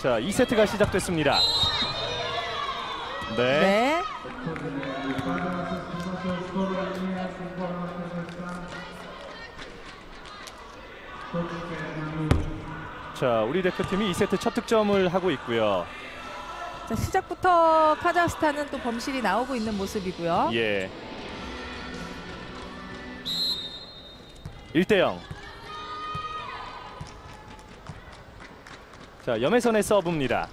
자, 2세트가 시작됐습니다. 네. 네. 자, 우리 대표팀이 2세트 첫 득점을 하고 있고요. 자, 시작부터 카자흐스탄은 또 범실이 나오고 있는 모습이고요. 예. 1대 0. 자, 염혜선의 서브입니다.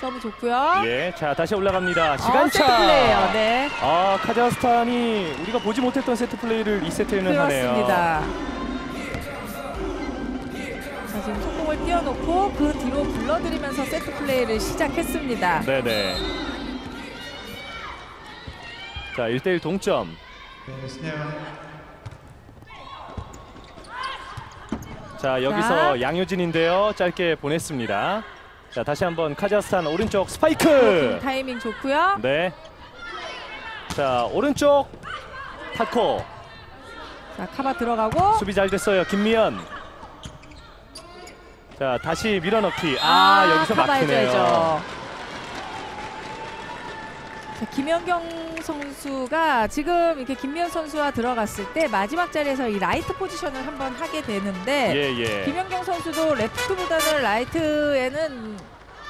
서브 좋고요. 예. 자, 다시 올라갑니다. 어, 시간차. 세트 플레이예요. 네. 아, 카자흐스탄이 우리가 보지 못했던 세트 플레이를 2세트에는 하네요. 그렇습니다. 자, 지금 속공을 띄워놓고 그 뒤로 불러들이면서 세트 플레이를 시작했습니다. 네네. 자, 1대1 동점. 자, 여기서 자. 양효진인데요. 짧게 보냈습니다. 자, 다시 한번 카자흐스탄 오른쪽 스파이크. 타이밍 좋고요. 네. 자, 오른쪽 타코. 자, 카바 들어가고. 수비 잘 됐어요. 김미연. 자, 다시 밀어넣기. 아, 여기서 카바 막히네요. 해줘야죠. 자, 김연경 선수가 지금 이렇게 김미연 선수와 들어갔을 때 마지막 자리에서 이 라이트 포지션을 한번 하게 되는데 예, 예. 김연경 선수도 레프트보다는 라이트에는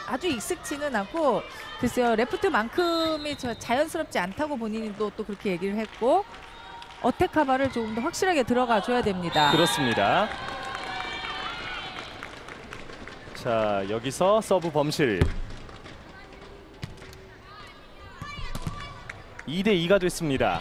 아주 익숙치는 않고 글쎄요 레프트만큼이 저 자연스럽지 않다고 본인도 또 그렇게 얘기를 했고 어택 카바를 조금 더 확실하게 들어가 줘야 됩니다. 그렇습니다. 자 여기서 서브 범실 2대 2가 됐습니다.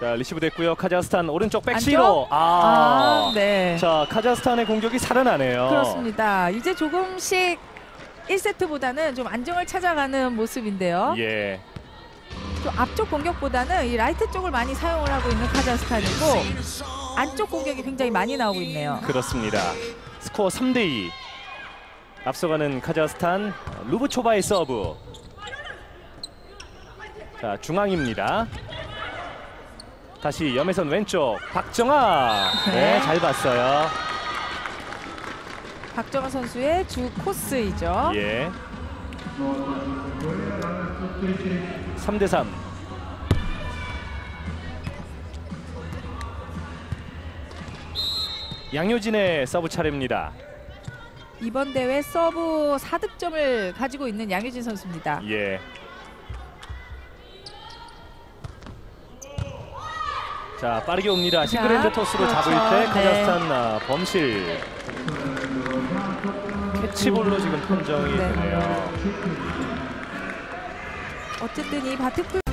자 리시브 됐고요. 카자흐스탄 오른쪽 백시로. 아, 네. 자 카자흐스탄의 공격이 살아나네요. 그렇습니다. 이제 조금씩 1세트보다는 좀 안정을 찾아가는 모습인데요. 예. 좀 앞쪽 공격보다는 이 라이트 쪽을 많이 사용을 하고 있는 카자흐스탄이고 안쪽 공격이 굉장히 많이 나오고 있네요. 그렇습니다. 스코어 3대 2. 앞서가는 카자흐스탄 루브초바의 서브. 자 중앙입니다. 다시 염혜선 왼쪽 박정아. 네, 네. 잘 봤어요. 박정아 선수의 주 코스이죠. 예. 3대 3. 양효진의 서브 차례입니다. 이번 대회 서브 4득점을 가지고 있는 양효진 선수입니다. 예. 자 빠르게 옵니다. 싱글핸드 토스로 그렇죠. 잡을 때 네. 카자흐스탄 아, 범실 캐치볼로 지금 판정이 네. 되네요. 어쨌든 이 바트크